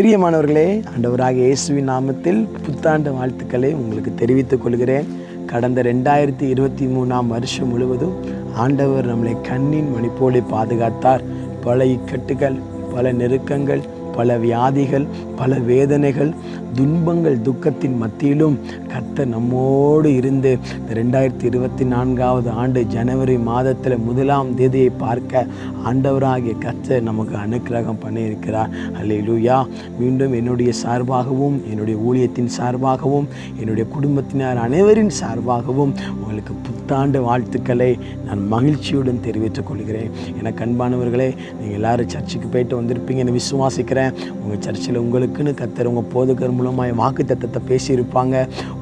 பிரியமானவர்களே ஆண்டவராக இயேசுவின் நாமத்தில் புத்தாண்டு வாழ்த்துக்களை உங்களுக்கு தெரிவித்துக் கொள்கிறேன். கடந்த ரெண்டாயிரத்தி இருபத்தி மூணாம் வருஷம் முழுவதும் ஆண்டவர் நம்மளை கண்ணின் மணிப்போலை பாதுகாத்தார். பல இக்கட்டுகள் பல நெருக்கங்கள் பல வியாதிகள் பல வேதனைகள் துன்பங்கள் துக்கத்தின் மத்தியிலும் கத்த நம்மோடு இருந்து இந்த ரெண்டாயிரத்தி இருபத்தி நான்காவது ஆண்டு ஜனவரி மாதத்தில் முதலாம் தேதியை பார்க்க ஆண்டவராகிய கத்த நமக்கு அனுக்கிரகம் பண்ணியிருக்கிறார். அல்லேலூயா மீண்டும் என்னுடைய சார்பாகவும் என்னுடைய ஊழியத்தின் சார்பாகவும் என்னுடைய குடும்பத்தினர் அனைவரின் சார்பாகவும் உங்களுக்கு புத்தாண்டு வாழ்த்துக்களை நான் மகிழ்ச்சியுடன் தெரிவித்துக் கொள்கிறேன். எனக்கு அன்பானவர்களே நீங்கள் எல்லாரும் சர்ச்சுக்கு போயிட்டு வந்திருப்பீங்கன்னு விசுவாசிக்கிறேன். உங்கள் சர்ச்சில் உங்களுக்கு உங்களுக்குன்னு கத்தர் உங்கள் போதகர் மூலமாக வாக்கு தத்தத்தை பேசியிருப்பாங்க.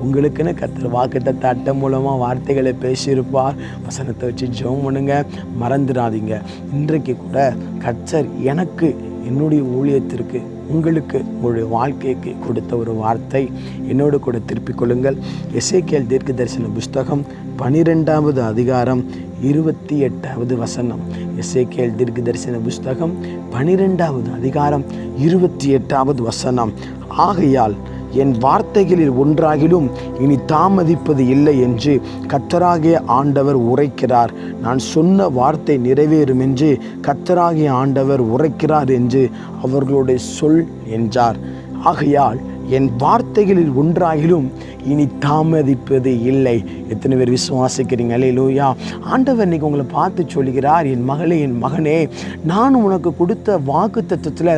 உங்களுக்குன்னு கத்தர் வாக்கு தத்த அட்டை மூலமாக வார்த்தைகளை பேசியிருப்பார். வசனத்தை வச்சு ஜெபம் பண்ணுங்க. மறந்துடாதீங்க. இன்றைக்கு கூட கத்தர் எனக்கு என்னுடைய ஊழியத்திற்கு உங்களுக்கு உங்களுடைய வாழ்க்கைக்கு கொடுத்த ஒரு வார்த்தை. என்னோடு கூட திருப்பிக் கொள்ளுங்கள். எசேக்கியல் தீர்க்க தரிசன புஸ்தகம் பனிரெண்டாவது அதிகாரம் இருபத்தி எட்டாவது வசனம். எசேக்கியல் தீர்க்க தரிசன புஸ்தகம் பனிரெண்டாவது அதிகாரம் இருபத்தி எட்டாவது வசனம். ஆகையால் என் வார்த்தைகளில் ஒன்றாகிலும் இனி தாமதிப்பது இல்லை என்று கத்தராகிய ஆண்டவர் உரைக்கிறார். நான் சொன்ன வார்த்தை நிறைவேறும் என்று கத்தராகிய ஆண்டவர் உரைக்கிறார் என்று அவர்களுடைய சொல் என்றார். ஆகையால் என் வார்த்தைகளில் ஒன்றாகிலும் இனி தாமதிப்பது இல்லை. எத்தனை பேர் விசுவாசிக்கிறீங்க? அல்லையிலூயா ஆண்டவர் இன்னைக்கு உங்களை பார்த்து சொல்கிறார் என் மகளே என் மகனே நான் உனக்கு கொடுத்த வாக்கு தத்துவத்தில்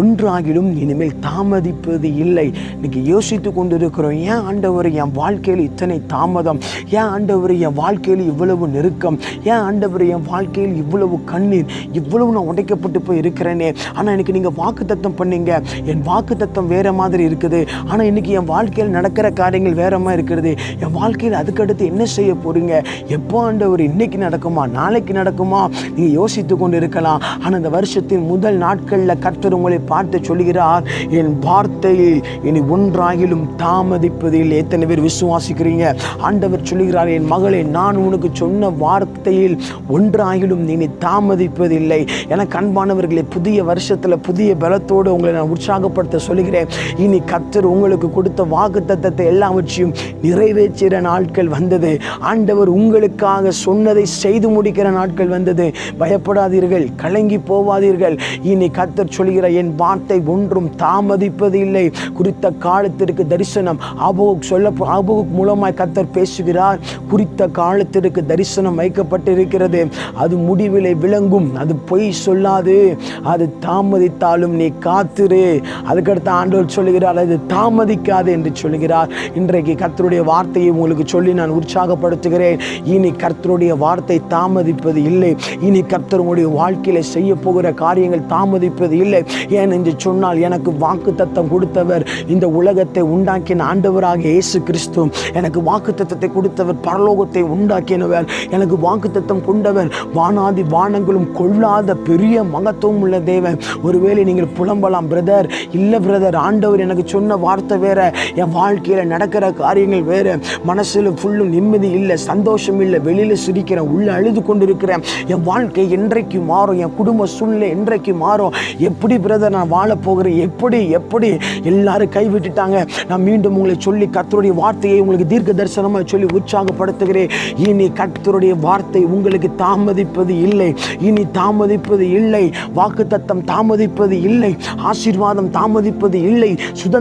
ஒன்றாகிலும் இனிமேல் தாமதிப்பது இல்லை. இன்னைக்கு யோசித்து கொண்டு இருக்கிறோம் ஏன் ஆண்டவர் என் வாழ்க்கையில் இத்தனை தாமதம்? ஏன் ஆண்டவர் என் வாழ்க்கையில் இவ்வளவு நெருக்கம்? ஏன் ஆண்டவர் என் வாழ்க்கையில் இவ்வளவு கண்ணீர்? இவ்வளவு நான் உடைக்கப்பட்டு போய் இருக்கிறேனே ஆனால் இன்னைக்கு நீங்கள் வாக்கு தத்தம் பண்ணீங்க. என் வாக்கு தத்தம் வேறு மாதிரி இருக்குது. ஆனால் இன்னைக்கு என் வாழ்க்கையில் நடக்கிற காரியங்கள் வேறமா இருக்கிறது. என் வாழ்க்கையில் அதுக்கடுத்து என்ன செய்ய போறீங்க? எப்போ ஆண்டவர் இன்னைக்கு நடக்குமா? நாளைக்கு நடக்குமா? நீங்கள் யோசித்து கொண்டு இருக்கலாம் ஆனால் இந்த வருஷத்தின் முதல் நாட்களில் கர்த்தர் உங்களை பார்த்து சொல்கிறார் என் வார்த்தையில் இனி ஒன்றாகிலும் தாமதிப்பது இல்லை. எத்தனை பேர் விசுவாசிக்கிறீங்க? ஆண்டவர் சொல்கிறார் என் மகளே நான் உனக்கு சொன்ன வார்த்தையில் ஒன்றாகிலும் இனி தாமதிப்பதில்லை. என கண்பானவர்களை புதிய வருஷத்தில் புதிய பலத்தோடு உங்களை நான் உற்சாகப்படுத்த சொல்கிறேன் இனி கத் கர்த்தர் உங்களுக்கு கொடுத்த வாக்கு தத்தத்தை எல்லாவற்றையும் நிறைவேற்றுகிற நாட்கள் வந்தது. ஆண்டவர் உங்களுக்காக சொன்னதை செய்து முடிக்கிற நாட்கள் வந்தது. பயப்படாதீர்கள் கலங்கி போவாதீர்கள். இனி கர்த்தர் சொல்கிற என் வார்த்தை ஒன்றும் தாமதிப்பது இல்லை. குறித்த காலத்திற்கு தரிசனம் அபோக் சொல்ல அபோக் மூலமாய் கர்த்தர் பேசுகிறார். குறித்த காலத்திற்கு தரிசனம் வைக்கப்பட்டிருக்கிறது. அது முடிவிலை விளங்கும் அது பொய் சொல்லாது. அது தாமதித்தாலும் நீ காத்திரு. அதுக்கடுத்த ஆண்டவர் சொல்லுகிறார் அது தாமதிக்காது என்று சொல்கிறார். இன்றைக்கு கர்த்தருடைய வார்த்தையை உங்களுக்கு சொல்லி நான் உற்சாகப்படுத்துகிறேன். இனி கர்த்தருடைய வார்த்தை தாமதிப்பது இல்லை. இனி கர்த்தர் உங்களுடைய வாழ்க்கையில செய்ய போகிற காரியங்கள் தாமதிப்பது இல்லை. ஏன் என்று சொன்னால் எனக்கு வாக்கு தத்தம் கொடுத்தவர் இந்த உலகத்தை உண்டாக்கின ஆண்டவராக இயேசு கிறிஸ்து. எனக்கு வாக்கு தத்தத்தை கொடுத்தவர் பரலோகத்தை உண்டாக்கினவர். எனக்கு வாக்கு தத்தம் கொண்டவர் வானாதி வானங்களும் கொள்ளாத பெரிய மகத்துவம் உள்ள தேவன். ஒருவேளை நீங்கள் புலம்பலாம் பிரதர். இல்லை பிரதர் ஆண்டவர் எனக்கு சொன்ன வார்த்தை வேற. என் வாழ்க்கையில் நடக்கிற காரியங்கள் வேற. மனசில் ஃபுல்லும் நிம்மதி இல்லை சந்தோஷம் இல்லை வெளியில் சிரிக்கிறேன் உள்ள அழுது கொண்டு இருக்கிறேன் என் வாழ்க்கை என்றைக்கு மாறும்? என் குடும்ப சூழ்நிலை என்றைக்கு மாறும்? எப்படி பிரதர் நான் வாழ போகிறேன்? எப்படி எப்படி? எல்லாரும் கைவிட்டுட்டாங்க. நான் மீண்டும் உங்களை சொல்லி கத்தருடைய வார்த்தையை உங்களுக்கு தீர்க்க தரிசனமாக சொல்லி உற்சாகப்படுத்துகிறேன். இனி கர்த்தருடைய வார்த்தை உங்களுக்கு தாமதிப்பது இல்லை. இனி தாமதிப்பது இல்லை. வாக்குத்தத்தம் தாமதிப்பது இல்லை. ஆசீர்வாதம் தாமதிப்பது இல்லை.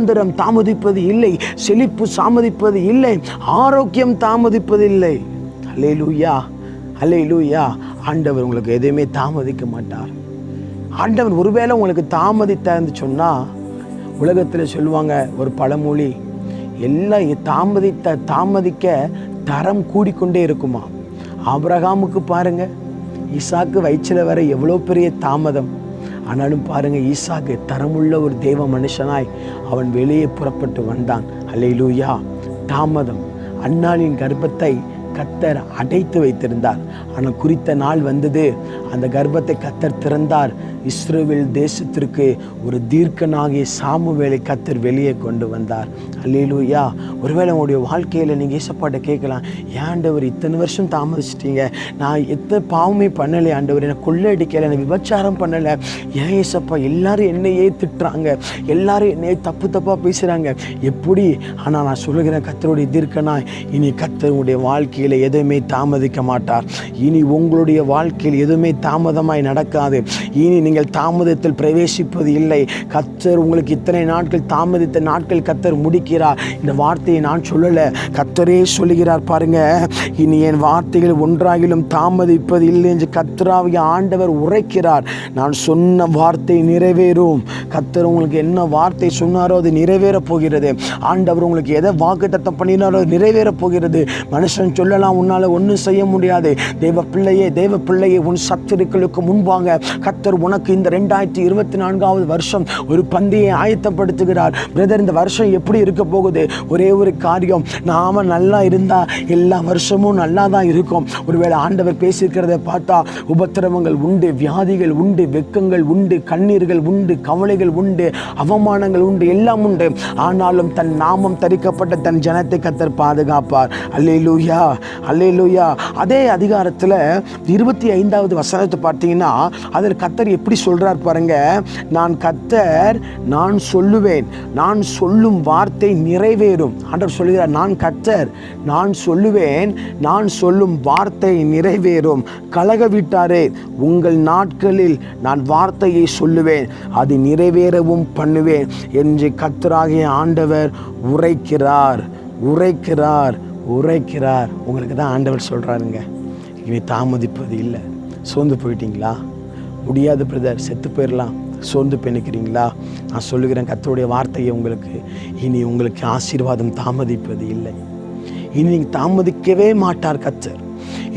சுதந்திரம் தாமதிப்பது இல்லை செழிப்பு தாமதிப்பது இல்லை ஆரோக்கியம் தாமதிப்பது இல்லை. அலே அல்லேலூயா ஆண்டவர் உங்களுக்கு எதையுமே தாமதிக்க மாட்டார். ஆண்டவர் ஒருவேளை உங்களுக்கு தாமதித்தார்னு சொன்னால் உலகத்தில் சொல்லுவாங்க ஒரு பழமொழி எல்லாம் தாமதித்த தாமதிக்க தரம் கூடிக்கொண்டே இருக்குமா? ஆபிரகாமுக்கு பாருங்கள் இசாக்கு வயிற்றில் வர எவ்வளோ பெரிய தாமதம். ஆனாலும் பாருங்கள் ஈசாக்கு தரமுள்ள ஒரு தேவ மனுஷனாய் அவன் வெளியே புறப்பட்டு வந்தான். அல்லையிலூயா தாமதம். அன்னாளின் கர்ப்பத்தை கத்தர் அடைத்து வைத்திருந்தார். ஆனால் குறித்த நாள் வந்தது. அந்த கர்ப்பத்தை கத்தர் திறந்தார். இஸ்ரோவில் தேசத்திற்கு ஒரு தீர்க்கனாகிய சாமுவேலை கத்தர் வெளியே கொண்டு வந்தார். அல்லேலூயா. ஒருவேளை உங்களுடைய வாழ்க்கையில் நீங்கள் ஏசப்பாட்ட கேட்கலாம். ஏன்டவர் இத்தனை வருஷம் தாமதிச்சிட்டீங்க? நான் எத்தனை பாவமே பண்ணலை ஆண்டவர். என்னை கொள்ளடிக்கலை என்னை விபச்சாரம் பண்ணலை. ஏன் ஏசப்பா எல்லாரும் என்னையே திட்டுறாங்க? எல்லாரும் என்னையே தப்பு தப்பாக பேசுகிறாங்க எப்படி? ஆனால் நான் சொல்லுகிறேன் கத்தருடைய தீர்க்கனா இனி கத்தருடைய வாழ்க்கையில் எதுவுமே தாமதிக்க மாட்டார். இனி உங்களுடைய வாழ்க்கையில் எதுவுமே தாமதமாய் நடக்காது. இனி நீங்கள் தாமதத்தில் பிரவேசிப்பது இல்லை. கத்தர் உங்களுக்கு இத்தனை நாட்கள் தாமதித்த நாட்கள் கத்தர் முடிக்கிறார். இந்த வார்த்தையை நான் சொல்லலை. கத்தரே சொல்லுகிறார் பாருங்க. இனி என் வார்த்தைகள் ஒன்றாகிலும் தாமதிப்பது இல்லை என்று கத்தராவிய ஆண்டவர் உரைக்கிறார். நான் சொன்ன வார்த்தை நிறைவேறும். கத்தர் உங்களுக்கு என்ன வார்த்தை சொன்னாரோ அது நிறைவேறப் போகிறது. ஆண்டவர் உங்களுக்கு எதை வாக்கு தத்தம் பண்ணினாரோ நிறைவேறப் போகிறது. மனுஷன் சொல்ல விடலாம். உன்னால் ஒன்றும் செய்ய முடியாது. தேவ பிள்ளையே தேவ பிள்ளையே உன் சத்துருக்களுக்கு முன்பாக கத்தர் உனக்கு இந்த ரெண்டாயிரத்தி இருபத்தி நான்காவது வருஷம் ஒரு பந்தியை ஆயத்தப்படுத்துகிறார். பிரதர் இந்த வருஷம் எப்படி இருக்க போகுது? ஒரே ஒரு காரியம். நாம நல்லா இருந்தால் எல்லா வருஷமும் நல்லா தான் இருக்கும். ஒருவேளை ஆண்டவர் பேசியிருக்கிறத பார்த்தா உபத்திரவங்கள் உண்டு வியாதிகள் உண்டு வெக்கங்கள் உண்டு கண்ணீர்கள் உண்டு கவலைகள் உண்டு அவமானங்கள் உண்டு எல்லாம் உண்டு. ஆனாலும் தன் நாமம் தரிக்கப்பட்ட தன் ஜனத்தை கத்தர் பாதுகாப்பார். அல்லேலூயா அல்லேலூயா. அதே அதிகாரத்தில் இருபத்தி ஐந்தாவது வசனத்தை பார்த்தீங்கன்னா அதில் கத்தர் எப்படி சொல்கிறார் பாருங்க நான் கத்தர் நான் சொல்லுவேன். நான் சொல்லும் வார்த்தை நிறைவேறும். ஆண்டவர் சொல்லுகிறார் நான் கத்தர் நான் சொல்லுவேன். நான் சொல்லும் வார்த்தை நிறைவேறும். கலக விட்டாரே உங்கள் நாட்களில் நான் வார்த்தையை சொல்லுவேன். அது நிறைவேறவும் பண்ணுவேன். என்று கத்தராகிய ஆண்டவர் உரைக்கிறார் உரைக்கிறார் உரைக்கிறார். உங்களுக்கு தான் ஆண்டவர் சொல்கிறாருங்க இனி தாமதிப்பது இல்லை. சோர்ந்து போயிட்டீங்களா? முடியாது பிரதர் செத்து போயிடலாம் சோர்ந்து பெண்ணுக்கிறீங்களா நான் சொல்லுகிறேன் கத்தருடைய வார்த்தையை உங்களுக்கு. இனி உங்களுக்கு ஆசீர்வாதம் தாமதிப்பது இல்லை. இனி நீங்கள் தாமதிக்கவே மாட்டார் கத்தர்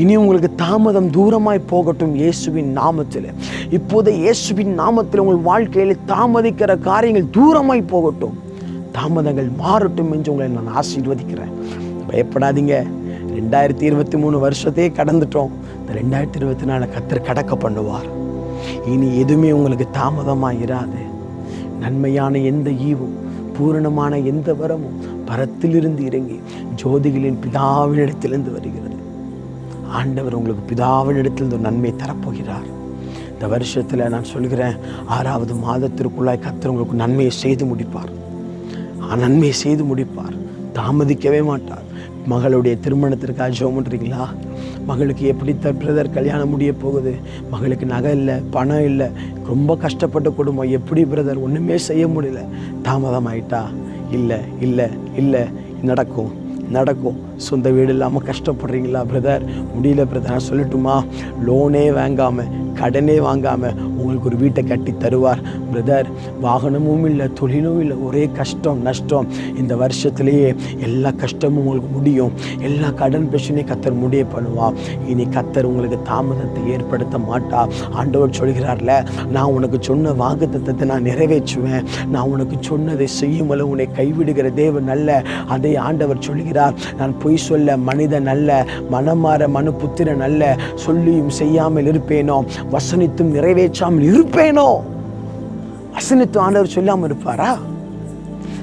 இனி உங்களுக்கு தாமதம் தூரமாய் போகட்டும் இயேசுவின் நாமத்தில். இப்போது இயேசுவின் நாமத்தில் உங்கள் வாழ்க்கையில் தாமதிக்கிற காரியங்கள் தூரமாய் போகட்டும். தாமதங்கள் மாறட்டும் என்று உங்களை நான் ஆசீர்வதிக்கிறேன். பயப்படாதீங்க. ரெண்டாயிரத்தி இருபத்தி மூணு வருஷத்தையே கடந்துட்டோம். இந்த ரெண்டாயிரத்தி இருபத்தி நாலு கத்தர் கடக்க பண்ணுவார். இனி எதுவுமே உங்களுக்கு தாமதமாக இராது நன்மையான எந்த ஈவும் பூரணமான எந்த வரமும் பரத்திலிருந்து இறங்கி ஜோதிகளின் பிதாவினிடத்திலிருந்து வருகிறது. ஆண்டவர் உங்களுக்கு பிதாவினிடத்திலிருந்து ஒரு நன்மை தரப்போகிறார். இந்த வருஷத்தில் நான் சொல்கிறேன் ஆறாவது மாதத்திற்குள்ளாய் கத்தர் உங்களுக்கு நன்மையை செய்து முடிப்பார். ஆ, நன்மையை செய்து முடிப்பார். தாமதிக்கவே மாட்டார். மகளுடைய திருமணத்திற்காக ஜெபம் பண்ணுறீங்களா மகளுக்கு எப்படி த பிரதர் கல்யாணம் முடிய போகுது? மகளுக்கு நகை இல்லை பணம் இல்லை ரொம்ப கஷ்டப்பட்ட குடும்பம். எப்படி பிரதர் ஒன்றுமே செய்ய முடியல. தாமதமாயிட்டா இல்லை இல்லை இல்லை. நடக்கும் நடக்கும். சொந்த வீடு இல்லாமல் கஷ்டப்படுறீங்களா பிரதர் முடியல பிரதர் நான் சொல்லட்டுமா? லோனே வாங்காமல் கடனே வாங்காமல் உங்களுக்கு ஒரு வீட்டை கட்டி தருவார். பிரதர் வாகனமும் இல்லை தொழிலும் இல்லை ஒரே கஷ்டம் நஷ்டம். இந்த வருஷத்துலேயே எல்லா கஷ்டமும் உங்களுக்கு முடியும். எல்லா கடன் பிரச்சனையும் கத்தர் முடிய பண்ணுவா இனி கத்தர் உங்களுக்கு தாமதத்தை ஏற்படுத்த மாட்டா ஆண்டவர் சொல்கிறார்ல நான் உனக்கு சொன்ன வாக்குத்தத்தத்தை நான் நிறைவேற்றுவேன். நான் உனக்கு சொன்னதை செய்யுமல உன்னை கைவிடுகிற தேவன் அல்ல. அதை ஆண்டவர் சொல்கிறார். நான் பொய் சொல்ல மனிதன் அல்ல மனமாற மனு புத்திரன் அல்ல. சொல்லியும் செய்யாமல் இருப்பேனோ? வசனித்தும் நிறைவேற்றாமல் இருப்பேனோ? அசனித்து ஆண்டவர் சொல்லாமல் இருப்பாரா?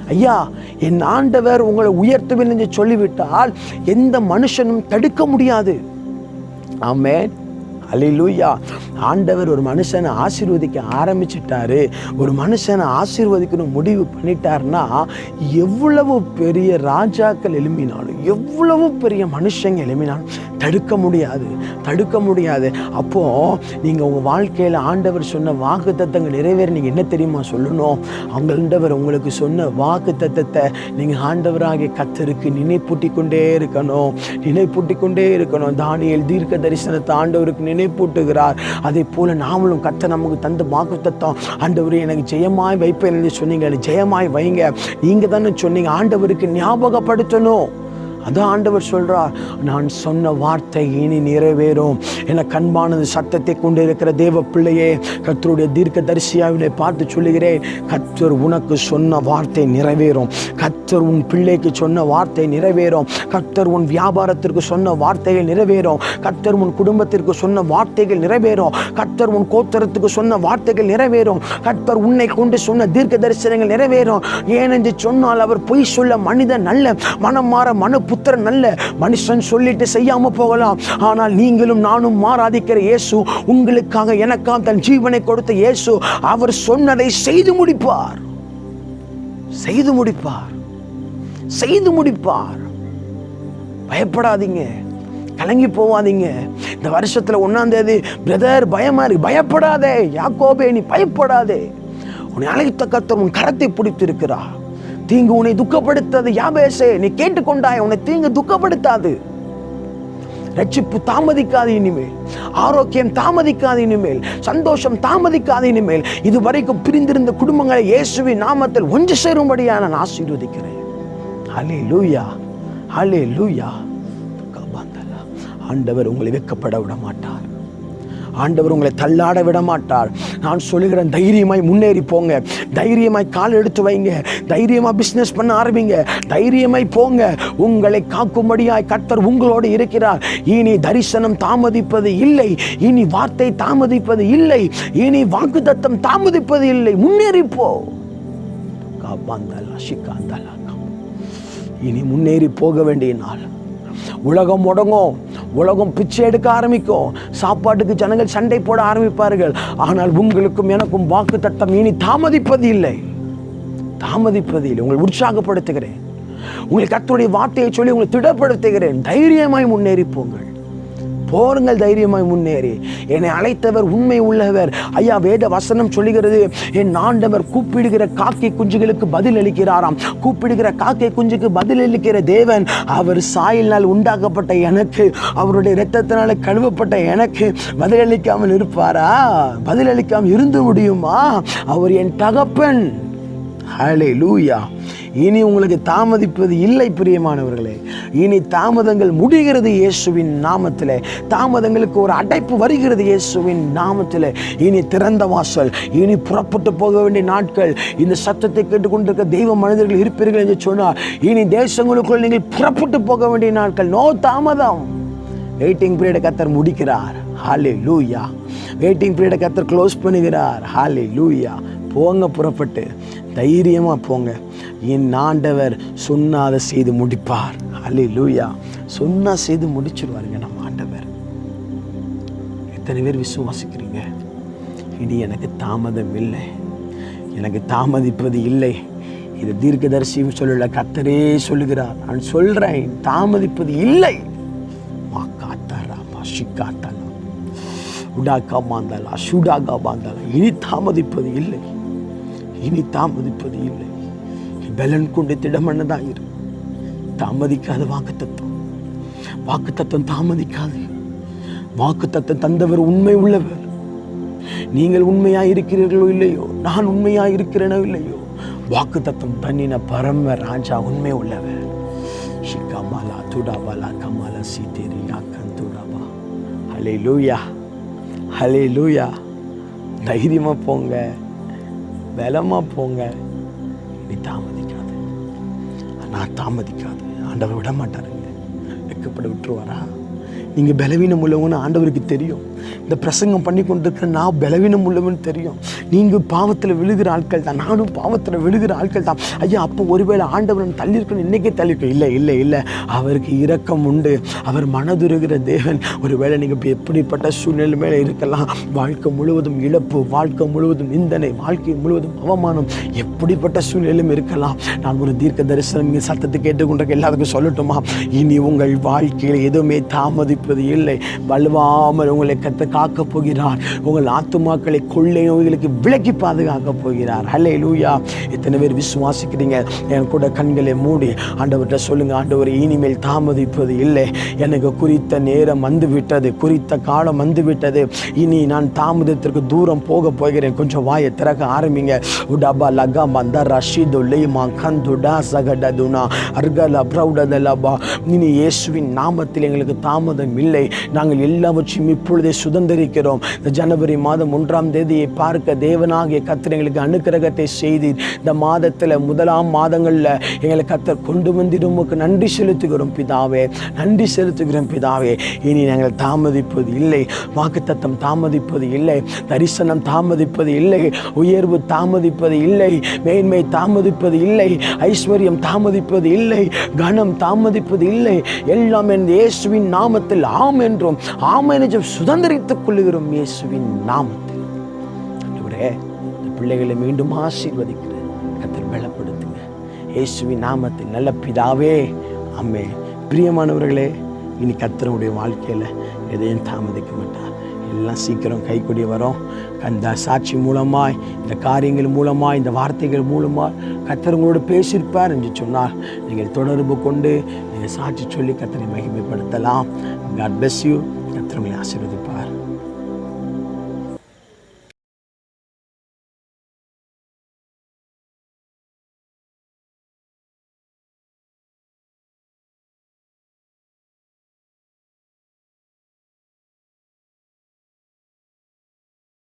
ஐயா என் ஆண்டவர் உங்களை உயர்த்துவேன் என்று சொல்லிவிட்டால் எந்த மனுஷனும் தடுக்க முடியாது. ஆமென். அலிலூயா ஆண்டவர் ஒரு மனுஷனை ஆசீர்வதிக்க ஆரம்பிச்சிட்டாரு. ஒரு மனுஷனை ஆசீர்வதிக்கணும் முடிவு பண்ணிட்டாருன்னா எவ்வளவு பெரிய ராஜாக்கள் எழும்பினாலும் எவ்வளவு பெரிய மனுஷங்க எழும்பினாலும் தடுக்க முடியாது தடுக்க முடியாது. அப்போ நீங்க உங்க வாழ்க்கையில ஆண்டவர் சொன்ன வாக்கு தத்தங்கள் நிறைவேற நீங்க என்ன தெரியுமா சொல்லணும்? ஆண்டவர் உங்களுக்கு சொன்ன வாக்கு தத்தத்தை நீங்க ஆண்டவராகிய கத்தருக்கு நினைப்பூட்டி கொண்டே இருக்கணும். நினைப்பூட்டி கொண்டே இருக்கணும். தானியல் தீர்க்க தரிசனத்தை ஆண்டவருக்கு நினைப்பூட்டுகிறார். அதே போல நாமளும் கத்த நமக்கு தந்த வாக்கு தத்தம் ஆண்டவர் எனக்கு ஜெயமாய் வைப்பேன் என்று சொன்னீங்க. ஜெயமாய் வைங்க. நீங்க தானே சொன்னீங்க ஆண்டவருக்கு ஞாபகப்படுத்தணும். அதான் ஆண்டவர் சொல்கிறார் நான் சொன்ன வார்த்தை இனி நிறைவேறும். என கண்பானது சத்தத்தை கொண்டு இருக்கிற தேவ பிள்ளையே கர்த்தருடைய தீர்க்க தரிசியாவினை பார்த்து சொல்லுகிறேன். கத்தர் உனக்கு சொன்ன வார்த்தை நிறைவேறும். கத்தர் உன் பிள்ளைக்கு சொன்ன வார்த்தை நிறைவேறும். கர்த்தர் உன் வியாபாரத்திற்கு சொன்ன வார்த்தைகள் நிறைவேறும். கத்தர் உன் குடும்பத்திற்கு சொன்ன வார்த்தைகள் நிறைவேறும். கர்த்தர் உன் கோத்தரத்துக்கு சொன்ன வார்த்தைகள் நிறைவேறும். கர்த்தர் உன்னை கொண்டு சொன்ன தீர்க்க தரிசனங்கள் நிறைவேறும். ஏனென்று சொன்னால் அவர் பொய் சொல்ல மனிதன் நல்ல மனம் மாற மனு புத்திரன் நல்ல மனுஷன் சொல்லிட்டு செய்யாம போகலாம். ஆனால் நீங்களும் நானும் மாறாதிக்கிற இயேசு உங்களுக்காக எனக்காக தன் ஜீவனை கொடுத்த இயேசு அவர் சொன்னதை செய்து முடிப்பார். செய்து முடிப்பார். செய்து முடிப்பார். பயப்படாதீங்க. கலங்கி போவாதீங்க. இந்த வருஷத்துல ஒன்னாம் தேதி பிரதர் பயமா இருக்கு. பயப்படாதே. யாக்கோபே நீ பயப்படாதே. உன்னை அழைத்த கத்தர் உன் கரத்தை பிடித்திருக்கிறா தீங்கு உன்னை துக்கப்படுத்தாது. யாபேசே நீ கேட்டுக்கொண்டாய் உன்னை தீங்கு துக்கப்படுத்தாது. ரட்சிப்பு தாமதிக்காது இனிமேல். ஆரோக்கியம் தாமதிக்காது இனிமேல். சந்தோஷம் தாமதிக்காது இனிமேல். இதுவரைக்கும் பிரிந்திருந்த குடும்பங்களை இயேசுவின் நாமத்தில் ஒன்று சேரும்படியான நான் ஆசீர்வதிக்கிறேன். ஹலே லூயா ஹலே லூயா ஆண்டவர் உங்களை வெக்கப்பட விட மாட்டார் ஆண்டவர் உங்களை தள்ளாட விட மாட்டார் நான் சொல்லுகிறேன் தைரியமாய் முன்னேறி போங்க. தைரியமாய் கால் எடுத்து வைங்க. தைரியமா பிசினஸ் பண்ண ஆரம்பிங்க. தைரியமாய் போங்க. உங்களை காக்கும்படியாய் கர்த்தர் உங்களோடு இருக்கிறார். இனி தரிசனம் தாமதிப்பது இல்லை. இனி வார்த்தை தாமதிப்பது இல்லை. இனி வாக்குத்தத்தம் தாமதிப்பது இல்லை. முன்னேறி போ. காப்பாந்தலா இனி முன்னேறி போக வேண்டிய நாள். உலகம் முடங்கும். உலகம் பிச்சை எடுக்க ஆரம்பிக்கும். சாப்பாட்டுக்கு ஜனங்கள் சண்டை போட ஆரம்பிப்பார்கள். ஆனால் உங்களுக்கும் எனக்கும் வாக்கு தட்டம் இனி தாமதிப்பது இல்லை. தாமதிப்பது இல்லை. உங்களை உற்சாகப்படுத்துகிறேன். உங்களுக்கு கர்த்தருடைய வார்த்தையை சொல்லி உங்களை திடப்படுத்துகிறேன். தைரியமாய் முன்னேறி போங்கள். போருங்கள் தைரியமாய் முன்னேறி. என்னை அழைத்தவர் உண்மை உள்ளவர். ஐயா வேத வசனம் சொல்லுகிறது என் ஆண்டவர் கூப்பிடுகிற காக்கை குஞ்சுகளுக்கு பதில் அளிக்கிறாராம். கூப்பிடுகிற காக்கை குஞ்சுக்கு பதில் அளிக்கிற தேவன் அவர் சாயலினால் உண்டாக்கப்பட்ட எனக்கு அவருடைய இரத்தத்தினால கழுவப்பட்ட எனக்கு பதிலளிக்காமல் இருப்பாரா? பதிலளிக்காமல் இருந்து முடியுமா? அவர் என் தகப்பன். ஹலே லூயா இனி உங்களுக்கு தாமதிப்பது இல்லை பிரியமானவர்களே. இனி தாமதங்கள் முடிகிறது இயேசுவின் நாமத்தில். தாமதங்களுக்கு ஒரு அடைப்பு வருகிறது இயேசுவின் நாமத்தில். இனி திறந்த வாசல் இனி புறப்பட்டு போக வேண்டிய நாட்கள். இந்த சத்தத்தை கேட்டுக்கொண்டிருக்க தெய்வ மனிதர்கள் இருப்பீர்கள் என்று சொன்னால் இனி தேசங்களுக்குள் நீங்கள் புறப்பட்டு போக வேண்டிய நாட்கள். நோ தாமதம். வெயிட்டிங் பீரியடை கத்தர் முடிக்கிறார். ஹாலே லூயா வெயிட்டிங் பீரியடை கத்தர் க்ளோஸ் பண்ணுகிறார். ஹாலே லூயா போங்க புறப்பட்டு. தைரியமாக போங்க. என் ஆண்டவர் சொன்னாத செய்து முடிப்பார். அல்லே லூயா சொன்னா செய்து முடிச்சிருவாருங்க நம்ம ஆண்டவர். எத்தனை பேர் விசுவாசிக்கிறீங்க? இனி எனக்கு தாமதம் இல்லை. எனக்கு தாமதிப்பது இல்லை. இது தீர்க்கதரிசியும் சொல்லல கத்தரே சொல்லுகிறார். நான் சொல்றேன் தாமதிப்பது இல்லை. மா காத்தாரா மா உடாக்கா மாந்தாலா சுடாகா மாந்தாலா. இனி தாமதிப்பது இல்லை. இனி தாமதிப்பது இல்லை. பலன் கொண்டு திடமன்னதாக இரு தாமதிக்காத வாக்கு தத்துவம் வாக்கு தத்துவம் தாமதிக்காது. வாக்கு தத்துவம் தந்தவர் உண்மை உள்ளவர். நீங்கள் உண்மையாக இருக்கிறீர்களோ இல்லையோ நான் உண்மையாக இருக்கிறேனோ இல்லையோ வாக்கு தத்துவம் பண்ணின பரம ராஜா உண்மை உள்ளவர். ஷிகாமாலா துடாபாலா கமாலா சீதேரி யாக்கன் துடாபா. ஹலே லூயா ஹலே லூயா தைரியமாக போங்க பலமாக போங்க. இனி தாமதி நான் தாமதிக்காது. ஆண்டவர் விட மாட்டாருங்க வெக்கப்பட விட்டுருவாரா? நீங்கள் பலவீனம் உள்ளவங்கன்னு ஆண்டவருக்கு தெரியும். இந்த பிரசங்கம் பண்ணி கொண்டிருக்கிற நான் பலவீனம் உள்ளவன் தெரியும். நீங்கள் பாவத்தில் விழுகிற ஆட்கள் தான். நானும் பாவத்தில் விழுகிற ஆட்கள் தான். ஐயா அப்போ ஒருவேளை ஆண்டவன் தள்ளியிருக்கணும் இன்றைக்கே தள்ளியிருக்கோம். இல்லை இல்லை இல்லை. அவருக்கு இரக்கம் உண்டு. அவர் மனதுருகிற தேவன். ஒருவேளை நீங்கள் இப்போ எப்படிப்பட்ட சூழ்நிலை மேலே இருக்கலாம். வாழ்க்கை முழுவதும் இழப்பு வாழ்க்கை முழுவதும் நிந்தனை வாழ்க்கை முழுவதும் அவமானம். எப்படிப்பட்ட சூழ்நிலையும் இருக்கலாம். நான் ஒரு தீர்க்க தரிசனம் இங்கே சத்தத்தை கேட்டுக்கொண்டிருக்க எல்லாத்துக்கும் சொல்லட்டுமா? இனி உங்கள் வாழ்க்கையில் எதுவுமே தாமதிப்பது இல்லை. வலுவாமல் உங்களை கத்த கத்த காக்க போகிறார். உங்கள் ஆத்துமாக்களை கொள்ளை நோய்களுக்கு விலக்கி பாதுகாக்க போகிறார். ஹலே லூயா எத்தனை பேர் விசுவாசிக்கிறீங்க? என் கூட கண்களை மூடி. ஆண்டவர்கிட்ட சொல்லுங்க ஆண்டவர் இனிமேல் தாமதிப்பது இல்லை. எனக்கு குறித்த நேரம் வந்து விட்டது குறித்த காலம் வந்து விட்டது இனி நான் தாமதத்திற்கு தூரம் போக போகிறேன். கொஞ்சம் வாயை திறக்க ஆரம்பிங்க. உடபா லகா மந்த ரஷீது லேமா கந்துடா சகடதுனா அர்கல பிரௌடதலபா இனி இயேசுவின் நாமத்தில் எங்களுக்கு தாமதம் இல்லை. நாங்கள் எல்லாவற்றையும் இப்பொழுதே சுதந்திரிக்கிறோம். ஜனவரி மாதம் ஒன்றாம் தேதியை பார்க்க தேவனாகிய கத்தர் எங்களுக்கு அனுக்கிரகத்தை செய்தீர். இந்த மாதத்தில் முதலாம் மாதங்களில் எங்களை கத்தர் கொண்டு வந்திடும் உமக்கு நன்றி செலுத்துகிறோம் பிதாவே. நன்றி செலுத்துகிறோம் பிதாவே. இனி நாங்கள் தாமதிப்பது இல்லை. வாக்குத்தத்தம் தாமதிப்பது இல்லை. தரிசனம் தாமதிப்பது இல்லை. உயர்வு தாமதிப்பது இல்லை. மேன்மை தாமதிப்பது இல்லை. ஐஸ்வர்யம் தாமதிப்பது இல்லை. கனம் தாமதிப்பது இல்லை. எல்லாம் என் இயேசுவின் நாமத்தில் ஆம் என்றும் ஆம் என்று சுதந்திரித்துக் கொள்ளுகிறோம் இயேசுவின் நாமத்தில். ஆண்டவரே இந்த பிள்ளைகளை மீண்டும் ஆசீர்வதிக்கிற கத்தர் பலப்படுத்துங்க. இயேசுவின் நாமத்தில் நல்ல பிதாவே அம்மே பிரியமானவர்களே இனி கத்தருடைய வாழ்க்கையில் எதையும் தாமதிக்க மாட்டார் எல்லாம் சீக்கிரம் கைக்குடி வரும். அந்த சாட்சி மூலமாய் இந்த காரியங்கள் மூலமாக இந்த வார்த்தைகள் மூலமாக கத்தர் உங்களோடு பேசியிருப்பார் என்று சொன்னால் நீங்கள் தொடர்பு கொண்டு நீங்கள் சாட்சி சொல்லி கத்தரை மகிமைப்படுத்தலாம். காட் பெஸ் யூ கத்தர் உங்களை ஆசீர்வதிப்பார்.